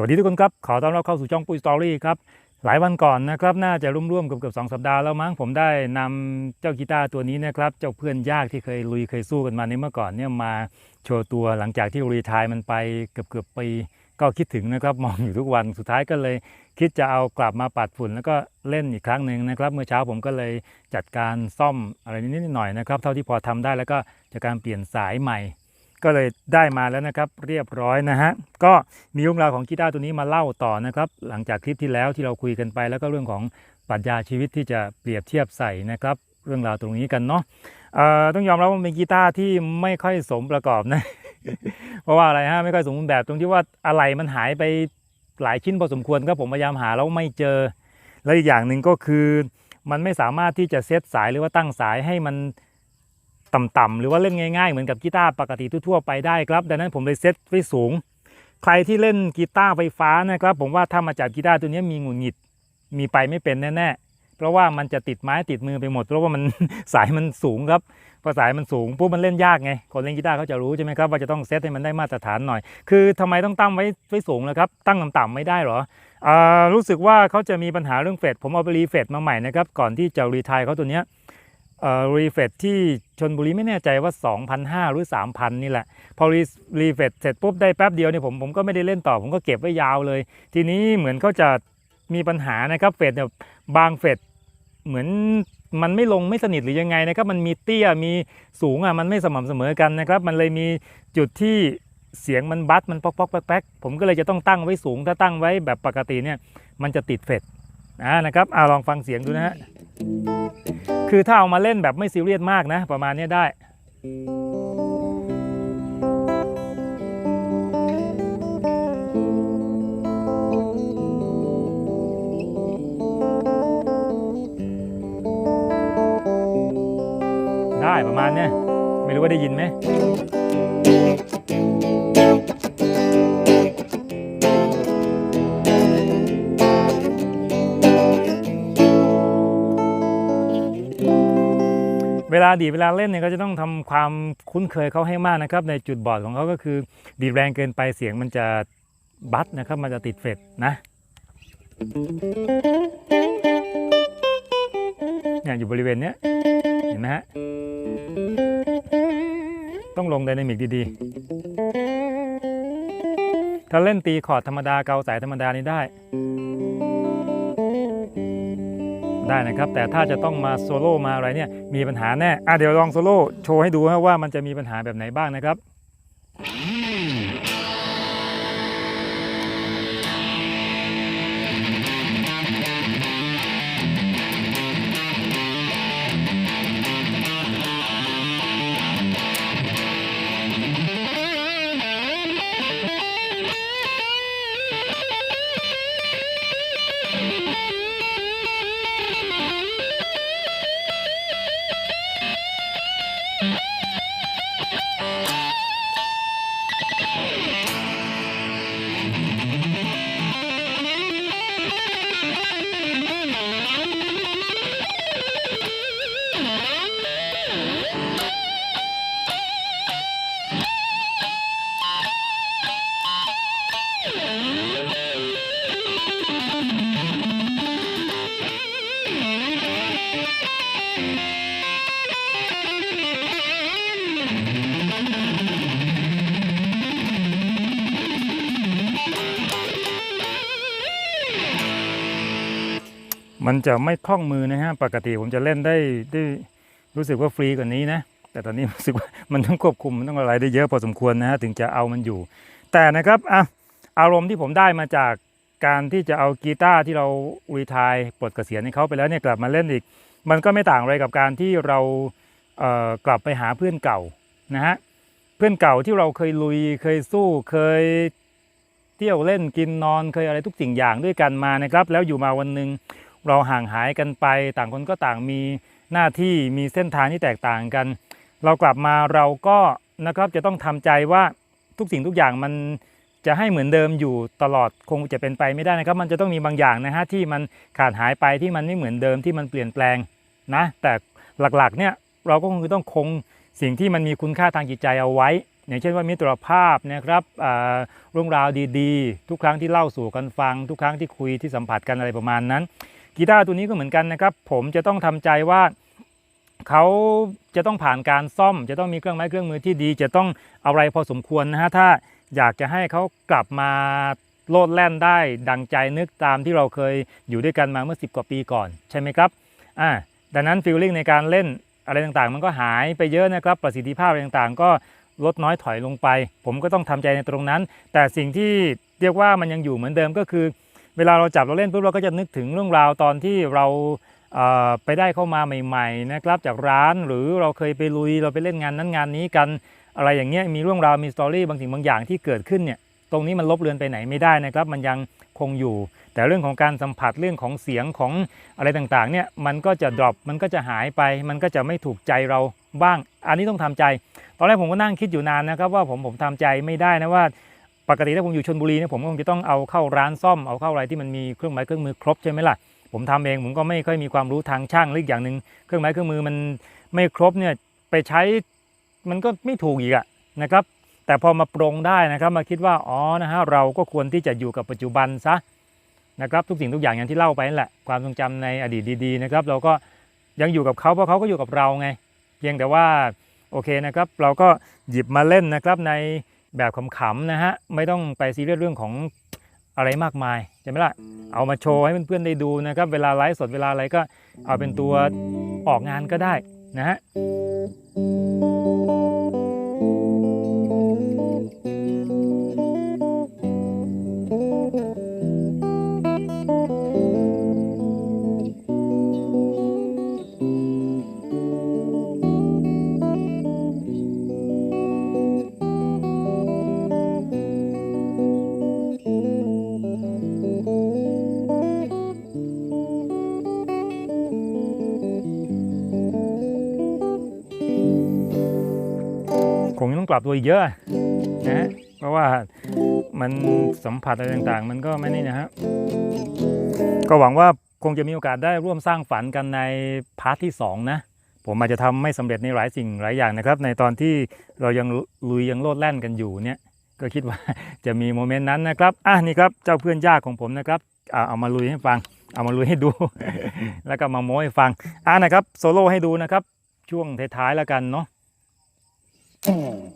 สวัสดีทุกคนครับ ขอต้อนรับเข้าสู่ช่องปุ้ยสตอรี่ครับ หลายวันก่อนนะครับ น่าจะร่วมๆเกือบเกือบสองสัปดาห์แล้วมั้งผมได้นำเจ้ากีตาร์ตัวนี้นะครับ เจ้าเพื่อนยากที่เคยลุยเคยสู้กันมาในเมื่อก่อนเนี่ยมาโชว์ตัวหลังจากที่รีทายมันไปเกือบเกือบปีก็คิดถึงนะครับมองอยู่ทุกวันสุดท้ายก็เลย คิดจะเอากลับมาปัดฝุ่น แล้วก็เล่นอีกครั้งหนึ่งนะครับ เมื่อเช้าผมก็เลยจัดการซ่อมอะไรนิดหน่อยนะครับ เท่าที่พอทำได้แล้วก็จากการเปลี่ยนสายใหม่ ก็เลยได้มาแล้วนะครับเรียบร้อยนะฮะก็มีเรื่องราวของกีตาร์ตัวนี้มาเล่าต่อนะครับ หลังจากคลิปที่แล้วที่เราคุยกันไป แล้วก็เรื่องของปรัชญาชีวิตที่จะเปรียบเทียบใส่นะครับ เรื่องราวตรงนี้กันเนาะต้องยอมรับว่าเป็นกีตาร์ที่ไม่ค่อยสมประกอบนะ เพราะว่าอะไรฮะไม่ค่อยสมบูรณ์แบบตรงที่ว่าอะไรมันหายไปหลายชิ้นพอสมควรครับผมพยายามหาแล้วไม่เจอ แล้วอีกอย่างหนึ่งก็คือ มันไม่สามารถที่จะเซตสายหรือว่าตั้งสายให้มัน ต่ำๆหรือว่าเล่นง่ายๆ เหมือนกับกีตาร์ปกติทั่วๆไปได้ครับ ดังนั้นผมเลยเซตไว้สูง ใครที่เล่นกีตาร์ไฟฟ้านะครับ ผมว่าถ้ามาจับกีตาร์ตัวนี้มีหงุดหงิดมีไปไม่เป็นแน่ๆ เพราะว่ามันจะติดไม้ติดมือไปหมด เพราะว่ามันสายมันสูงครับพอสายมันสูงปุ๊บมันเล่นยากไง คนเล่นกีตาร์เขาจะรู้ใช่ไหมครับว่าจะต้องเซตให้มันได้มาตรฐานหน่อย คือทำไมต้องตั้งไว้ไว้สูงล่ะครับ ตั้งต่ำๆไม่ได้หรออ่ารู้สึกว่าเขาจะมีปัญหาเรื่องเฟดผมเอาไปรีเฟดมาใหม่นะครับก่อนที่จะรีไทายเขาตัวเนี้ย รีเฟดที่ชนบุรีไม่แน่ใจว่า 2,500 หรือ 3,000 นี่แหละ พอรีรีเฟดเสร็จปุ๊บได้แป๊บเดียวเนี่ยผมผมก็ไม่ได้เล่นต่อ ผมก็เก็บไว้ยาวเลย ทีนี้เหมือนเขาจะมีปัญหานะครับเฟดเนี่ยบางเฟดเหมือนมันไม่ลงไม่สนิทหรือยังไงนะครับ มันมีเตี้ยมีสูงอะมันไม่สม่ำเสมอกันนะครับ มันเลยมีจุดที่เสียงมันบัดมันป๊อกป๊อกแป๊กแป๊กผมก็เลยจะต้องตั้งไว้สูงถ้าตั้งไว้แบบปกติเนี่ย มันจะติดเฟดอ่านะครับอ่าลองฟังเสียงดูนะฮะ คือถ้าเอามาเล่นแบบไม่ซีเรียสมากนะ ประมาณนี้ได้ ได้ประมาณเนี้ยไม่รู้ว่าได้ยินไหม วลาดีเวลาเล่นเนี่ยก็จะต้องทำความคุ้นเคยเขาให้มากนะครับ ในจุดบอดของเขาก็คือ ดีแรงเกินไปเสียงมันจะบัดนะครับ มันจะติดเฟดนะเนี่ยอยู่บริเวณเนี้ยเห็นไหมฮะต้องลงไดนามิกดีๆ ถ้าเล่นตีคอร์ดธรรมดาเกาสายธรรมดานี่ได้ ได้นะครับ แต่ถ้าจะต้องมาโซโล่มาอะไรเนี่ยมีปัญหาแน่อะเดี๋ยวลองโซโล่โชว์ให้ดูฮะว่ามันจะมีปัญหาแบบไหนบ้างนะครับ มันจะไม่คล่องมือนะฮะ ปกติผมจะเล่นได้ได้รู้สึกว่าฟรีกว่านี้นะ แต่ตอนนี้รู้สึกว่ามันต้องควบคุมมันต้องอะไรได้เยอะพอสมควรนะฮะ ถึงจะเอามันอยู่ แต่นะครับอะอารมณ์ที่ผมได้มาจาก การที่จะเอากีตาร์ที่เรารีทายปลดเกษียณให้เขาไปแล้วเนี่ยกลับมาเล่นอีก มันก็ไม่ต่างอะไรกับการที่เราเอ่อกลับไปหาเพื่อนเก่านะฮะเพื่อนเก่าที่เราเคยลุยเคยสู้เคยเที่ยวเล่นกินนอนเคยอะไรทุกสิ่งอย่างด้วยกันมานะครับ แล้วอยู่มาวันหนึ่งเราห่างหายกันไป ต่างคนก็ต่างมีหน้าที่มีเส้นทางที่แตกต่างกัน เรากลับมาเราก็นะครับจะต้องทำใจว่าทุกสิ่งทุกอย่างมัน จะให้เหมือนเดิมอยู่ตลอดคงจะเป็นไปไม่ได้นะครับ มันจะต้องมีบางอย่างนะฮะที่มันขาดหายไปที่มันไม่เหมือนเดิมที่มันเปลี่ยนแปลงนะแต่หลักๆเนี่ยเราก็คงต้องคงสิ่งที่มันมีคุณค่าทางจิตใจเอาไว้ อย่างเช่นว่ามิตรภาพนะครับอ่าเรื่องราวดีๆ ทุกครั้งที่เล่าสู่กันฟัง ทุกครั้งที่คุยที่สัมผัสกันอะไรประมาณนั้น กีตาร์ตัวนี้ก็เหมือนกันนะครับ ผมจะต้องทำใจว่า เขาจะต้องผ่านการซ่อม จะต้องมีเครื่องไม้เครื่องมือที่ดี จะต้องอะไรพอสมควรนะฮะถ้าอยากจะให้เขากลับมาโลดแล่นได้ดังใจนึกตามที่เราเคยอยู่ด้วยกันมาเมื่อ 10 กว่าปีก่อนใช่ไหมครับอ่าดังนั้นฟีลลิ่งในการเล่นอะไรต่างๆ มันก็หายไปเยอะนะครับประสิทธิภาพอะไรต่างๆ ก็ลดน้อยถอยลงไป ผมก็ต้องทำใจในตรงนั้น แต่สิ่งที่เรียกว่ามันยังอยู่เหมือนเดิมก็คือ เวลาเราจับเราเล่นปุ๊บเราก็จะนึกถึงเรื่องราวตอนที่เรา ไปได้เข้ามาใหม่ๆนะครับจากร้านหรือเราเคยไปลุยเราไปเล่นงานนั้นงานนี้กันอะไรอย่างเงี้ยมีเรื่องราวมีสตอรี่บางสิ่งบางอย่างที่เกิดขึ้นเนี่ยตรงนี้มันลบเลือนไปไหนไม่ได้นะครับ มันยังคงอยู่ แต่เรื่องของการสัมผัสเรื่องของเสียงของอะไรต่างๆเนี่ยมันก็จะดรอปมันก็จะหายไป มันก็จะไม่ถูกใจเราบ้าง อันนี้ต้องทำใจ ตอนแรกผมก็นั่งคิดอยู่นานนะครับว่าผมผมทำใจไม่ได้นะว่าปกติถ้าผมอยู่ชนบุรีเนี่ยผมก็คงจะต้องเอาเข้าร้านซ่อมเอาเข้าอะไรที่มันมีเครื่องไม้เครื่องมือครบใช่ไหมล่ะ ผมทำเองผมก็ไม่ค่อยมีความรู้ทางช่างหรืออกอย่างหนึ่งเครื่องไม้เครื่องมือมันไม่ครบเนี่ยไปใช้มันก็ไม่ถูกอีกอะนะครับ แต่พอมาปรงได้นะครับ มาคิดว่าอ๋อนะฮะเราก็ควรที่จะอยู่กับปัจจุบันซะนะครับทุกสิ่งทุกอย่างอย่างที่เล่าไปนั่นแหละความทรงจำในอดีตดีๆนะครับ เราก็ยังอยู่กับเขาเพราะเขาก็อยู่กับเราไง เพียงแต่ว่าโอเคนะครับ เราก็หยิบมาเล่นนะครับในแบบขำๆนะฮะไม่ต้องไปซีเรียสเรื่องของ อะไรมากมายใช่ไหมล่ะเอามาโชว์ให้เพื่อนๆได้ดูนะครับเวลาไลฟ์สดเวลาอะไรก็เอาเป็นตัวออกงานก็ได้นะฮะ คงต้องปรับตัวอีกเยอะนะเพราะว่ามันสัมผัสอะไรต่างๆ มันก็ไม่นี่นะฮะก็หวังว่าคงจะมีโอกาสได้ร่วมสร้างฝันกันในพาร์ทที่สองนะ ผมอาจจะทำไม่สำเร็จในหลายสิ่งหลายอย่างนะครับ ในตอนที่เรายังลุยยังโลดแล่นกันอยู่เนี่ยก็คิดว่าจะมีโมเมนต์นั้นนะครับอะนี่ครับเจ้าเพื่อนยากของผมนะครับเอามาลุยให้ฟัง เอามาลุยให้ดู แล้วก็มาโม้ให้ฟังอะนะครับโซโล่ให้ดูนะครับ ช่วงท้ายๆแล้วกันเนาะ Mm-hmm.